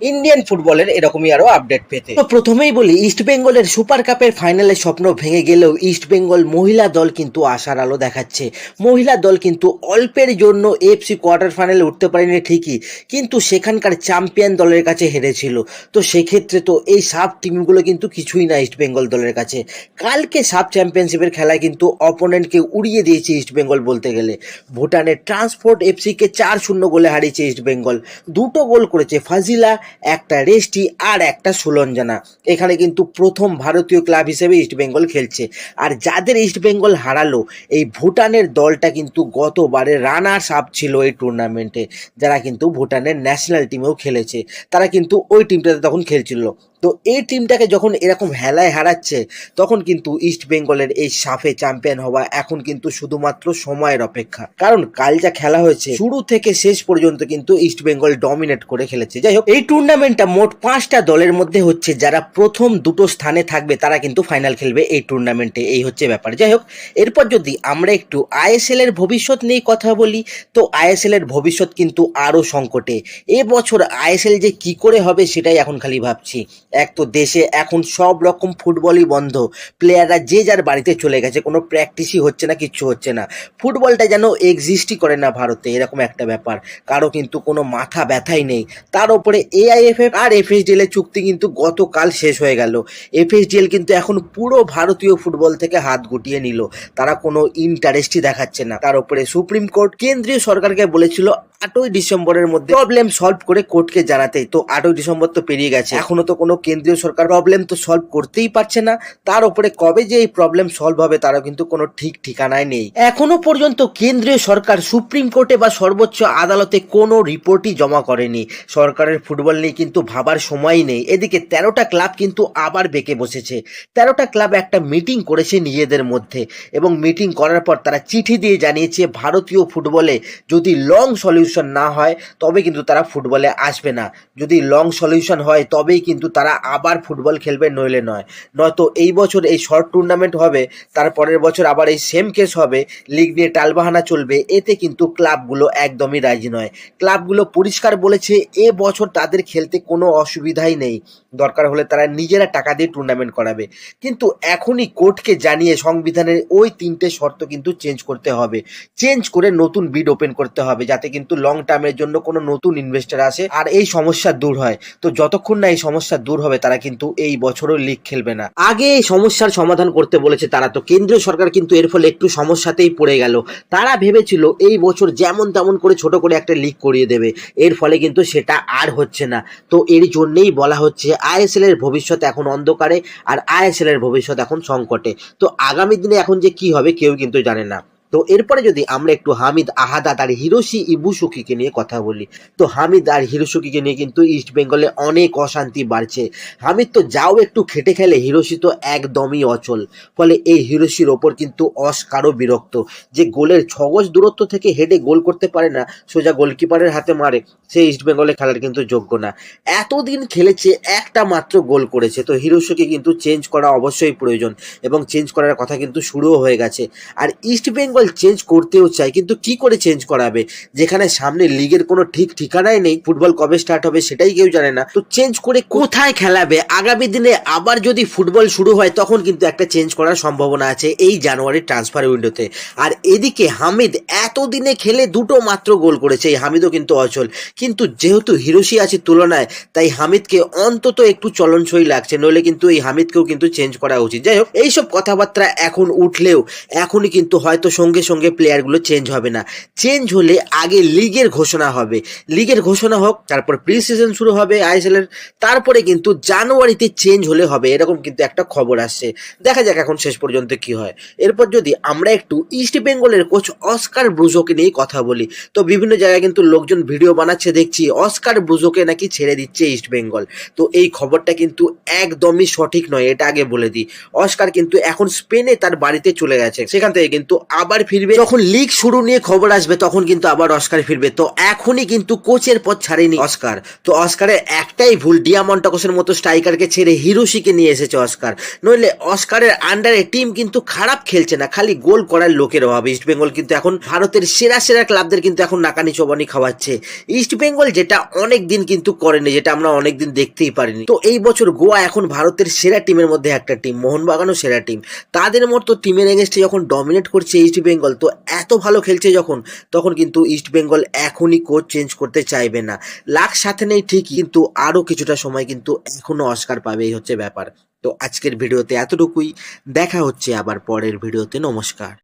Indian ফুটবলের এরকমই আরও আপডেট পেতে। তো প্রথমেই বলি ইস্ট বেঙ্গলের সুপার কাপের ফাইনালের স্বপ্ন ভেঙে গেলেও ইস্ট বেঙ্গল মহিলা দল কিন্তু আশার আলো দেখাচ্ছে। মহিলা দল কিন্তু অল্পের জন্য এফসি কোয়ার্টার ফাইনালে উঠতে পারেনি ঠিকই, কিন্তু সেখানকার চ্যাম্পিয়ন দলের কাছে হেরেছিল। তো সেক্ষেত্রে তো এই সাব টিমগুলো কিন্তু কিছুই না ইস্ট বেঙ্গল দলের কাছে। কালকে সাব চ্যাম্পিয়নশিপের খেলায় কিন্তু অপোনেন্টকে উড়িয়ে দিয়েছে ইস্ট বেঙ্গল বলতে গেলে। ভুটানের ট্রান্সপোর্ট এফসিকে চার শূন্য গোলে হারিয়েছে ইস্ট বেঙ্গল দুটো গোল করেছে ফাজিলা একটা রেস্টি আর একটা সুলঞ্জনা। এখানে কিন্তু প্রথম ভারতীয় ক্লাব হিসেবে ইস্টবেঙ্গল খেলছে। আর যাদের ইস্টবেঙ্গল হারালো, এই ভুটানের দলটা কিন্তু গতবারে রানার্স আপ ছিল এই টুর্নামেন্টে যারা কিন্তু ভুটানের ন্যাশনাল টিমেও খেলেছে, তারা কিন্তু ওই টিমটাতে তখন খেলছিল। তো এই টিমটাকে যখন এরকম হেলায় হারাচ্ছে, তখন কিন্তু ইস্ট বেঙ্গলের এই সাফে চ্যাম্পিয়ন হওয়া এখন কিন্তু শুধুমাত্র সময়ের অপেক্ষা। কারণ কাল যা খেলা হয়েছে, শুরু থেকে শেষ পর্যন্ত কিন্তু ইস্ট বেঙ্গল ডমিনেট করে খেলেছে। যাই হোক, এই টুর্নামেন্টটা মোট পাঁচটা দলের মধ্যে হচ্ছে, যারা প্রথম দুটো স্থানে থাকবে, তারা কিন্তু ফাইনাল খেলবে এই টুর্নামেন্টে এই হচ্ছে ব্যাপার। যাই হোক, এরপর যদি আমরা একটু আইএসএল এর ভবিষ্যৎ নিয়ে কথা বলি, তো আইএসএল এর ভবিষ্যৎ কিন্তু আরও সংকটে। এবছর আইএসএল যে কি করে হবে, সেটাই এখন খালি ভাবছি। এক তো দেশে এখন সব রকম ফুটবলই বন্ধ। প্লেয়াররা যে যার বাড়িতে চলে গেছে, কোনো প্র্যাকটিসই হচ্ছে না, কিচ্ছু হচ্ছে না। ফুটবলটা যেন এক্সিস্টই করে না ভারতে, এরকম একটা ব্যাপার। কারও কিন্তু কোনো মাথা ব্যথাই নেই। তার উপরে এআইএফএফ আর এফএসডিএল এর চুক্তি কিন্তু গতকাল শেষ হয়ে গেল। এফএসডিএল কিন্তু এখন পুরো ভারতীয় ফুটবল থেকে হাত গুটিয়ে নিল। তারা কোনো ইন্টারেস্টই দেখাচ্ছে না। তার উপরে সুপ্রিম কোর্ট, কেন্দ্রীয় সরকারকে বলেছিল আটই ডিসেম্বরের মধ্যে প্রবলেম সলভ করে কোর্টকে জানাতে। তো আটই ডিসেম্বর তো পেরিয়ে গেছে। এখনও তো কোনো কেন্দ্রীয় সরকার প্রবলেম তো সলভ করতেই পারছে না। তার উপরে কবে যে এই প্রবলেম সলভ হবে তারও কিন্তু কোনো ঠিক ঠিকানায় নেই। এখনও পর্যন্ত কেন্দ্রীয় সরকার সুপ্রিম কোর্টে বা সর্বোচ্চ আদালতে কোনো রিপোর্টই জমা করেনি। সরকারের ফুটবল নিয়ে কিন্তু ভাবার সময়ই নেই। এদিকে তেরোটা ক্লাব কিন্তু আবার বেঁকে বসেছে। তেরোটা ক্লাব একটা মিটিং করেছে নিজেদের মধ্যে এবং মিটিং করার পর তারা চিঠি দিয়ে জানিয়েছে, ভারতীয় ফুটবলে যদি লং সলিউশন না হয়, তবে কিন্তু তারা ফুটবলে আসবে না। যদি লং সলিউশন হয়, তবেই কিন্তু তারা আবার ফুটবল খেলবে নইলে নয়। নয়তো এই বছর এই শর্ট টুর্নামেন্ট হবে, তার পরের বছর আবার এই সেম কেস হবে লিগ নিয়ে টালবাহানা চলবে, এতে কিন্তু ক্লাবগুলো একদমই রাজি নয়। ক্লাবগুলো পরিষ্কার বলেছে, এ বছর তাদের খেলতে কোনো অসুবিধাই নেই। দরকার হলে তারা নিজেরা টাকা দিয়ে টুর্নামেন্ট করাবে। কিন্তু এখনই কোর্টকে জানিয়ে সংবিধানের ওই তিনটে শর্ত কিন্তু চেঞ্জ করতে হবে। চেঞ্জ করে নতুন বিড ওপেন করতে হবে, যাতে কিন্তু লং টার্মের জন্য কোনো নতুন ইনভেস্টার আসে আর এই সমস্যা দূর হয়। তো যতক্ষণ না এই সমস্যা দূর হবে, তারা কিন্তু এই বছরও লিগ খেলবে না। আগে এই সমস্যার সমাধান করতে বলেছে তারা তো, কেন্দ্রীয় সরকার কিন্তু এর ফলে একটু সমস্যাতেই পড়ে গেল। তারা ভেবেছিল এই বছর যেমন তেমন করে ছোট করে একটা লিগ করিয়ে দেবে, এর ফলে কিন্তু সেটা আর হচ্ছে না। তো এর জন্যেই বলা হচ্ছে আইএসএল এর ভবিষ্যৎ এখন অন্ধকারে, আর আইএসএল এর ভবিষ্যৎ এখন সংকটে। তো আগামী দিনে এখন যে কি হবে, কেউ কিন্তু জানে না। তো এরপরে যদি আমরা একটু হামিদ আহাদাত আর হিরোশি ইবুসুকিকে নিয়ে কথা বলি, তো হামিদ আর হিরোসুকিকে নিয়ে কিন্তু ইস্ট বেঙ্গলে অনেক অশান্তি বাড়ছে। হামিদ তো যাও একটু খেটে খেলে, হিরোশি তো একদমই অচল। ফলে এই হিরোশির ওপর কিন্তু অস্কারও বিরক্ত। যে গোলের ছগজ দূরত্ব থেকে হেডে গোল করতে পারে না, সোজা গোলকিপারের হাতে মারে, সে ইস্ট বেঙ্গলে খেলার কিন্তু যোগ্য না। এতদিন খেলেছে, একটা মাত্র গোল করেছে, তো হিরোশিকে কিন্তু চেঞ্জ করা অবশ্যই প্রয়োজন এবং চেঞ্জ করার কথা কিন্তু শুরুও হয়ে গেছে। আর ইস্ট বেঙ্গল চেঞ্জ করতেও চায়, কিন্তু কি করে চেঞ্জ করাবে? যেখানে সামনে লিগের কোনো ঠিক ঠিকানাই নেই ফুটবল কবে স্টার্ট হবে সেটাই কেউ জানে না। তো চেঞ্জ করে কোথায় খেলাবে? আগামী দিনে আবার যদি ফুটবল শুরু হয়, তখন কিন্তু একটা চেঞ্জ করার সম্ভাবনা আছে এই জানুয়ারির ট্রান্সফার উইন্ডোতে আর এদিকে হামিদ এতদিনে খেলে দুটো মাত্র গোল করেছে, এই হামিদও কিন্তু অচল। কিন্তু যেহেতু হিরোশি আছে তুলনায়, তাই হামিদকে অন্তত একটু চলনসই লাগছে, নইলে কিন্তু এই হামিদকেও কিন্তু চেঞ্জ করা উচিত। যাই হোক, এইসব কথাবার্তা এখন উঠলেও, এখনই কিন্তু হয়তো সঙ্গে সঙ্গে প্লেয়ারগুলো চেঞ্জ হবে না। চেঞ্জ হলে আগে লিগের ঘোষণা হবে। লিগের ঘোষণা হোক, তারপর প্রি সিজন শুরু হবে আইএসএল এর, তারপরে কিন্তু জানুয়ারিতে চেঞ্জ হলে হবে, এরকম কিন্তু একটা খবর আসছে। দেখা যাক এখন শেষ পর্যন্ত কি হয়। এরপর যদি আমরা একটু ইস্ট বেঙ্গলের কোচ অস্কার ব্রুজোকে নিয়ে কথা বলি, তো বিভিন্ন জায়গায় কিন্তু লোকজন ভিডিও বানাচ্ছে, দেখছি অস্কার ব্রুজোকে নাকি ছেড়ে দিচ্ছে ইস্ট বেঙ্গল তো এই খবরটা কিন্তু একদমই সঠিক নয়, এটা আগে বলে দিই। অস্কার কিন্তু এখন স্পেনে তার বাড়িতে চলে গেছে। সেখান থেকে কিন্তু আবার আবার ফিরবে। যখন লিগ শুরু নিয়ে খবর আসবে, তখন কিন্তু আবার অস্কার ফিরবে। তো এখনই কিন্তু কোচের পথ ছাড়েনি অস্কার তো অস্কারের একটাই ভুল ডিয়ামন্টাকসের মতো স্ট্রাইকারকে ছেড়ে হিরোশিকে নিয়ে এসেছে অস্কার নইলে অস্কারের আন্ডারে টিম কিন্তু খারাপ খেলছে না, খালি গোল করার লোকের অভাব। ইস্ট বেঙ্গল কিন্তু এখন ভারতের সেরা সেরা ক্লাবদের কিন্তু এখন নাকানি চবানি খাওয়াচ্ছে। ইস্ট বেঙ্গল যেটা অনেক দিন কিন্তু করেনি, যেটা আমরা অনেক দিন দেখতেই পারিনি। তো এই বছর গোয়া এখন ভারতের সেরা টিমের মধ্যে একটা টিম মোহনবাগানও সেরা টিম তাদের মতো টিমের এগেনস্টে যখন ডমিনেট করছে ইস্ট বেঙ্গল তো এত ভালো খেলছে যখন, তখন কিন্তু ইস্ট বেঙ্গল এখনই কোচ চেঞ্জ করতে চাইবে না। লাখ সাথে নেই ঠিকই, কিন্তু আরও কিছুটা সময় কিন্তু এখনও অস্কার পাবে, এই হচ্ছে ব্যাপার। তো আজকের ভিডিওতে এতটুকুই। দেখা হচ্ছে আবার পরের ভিডিওতে। নমস্কার।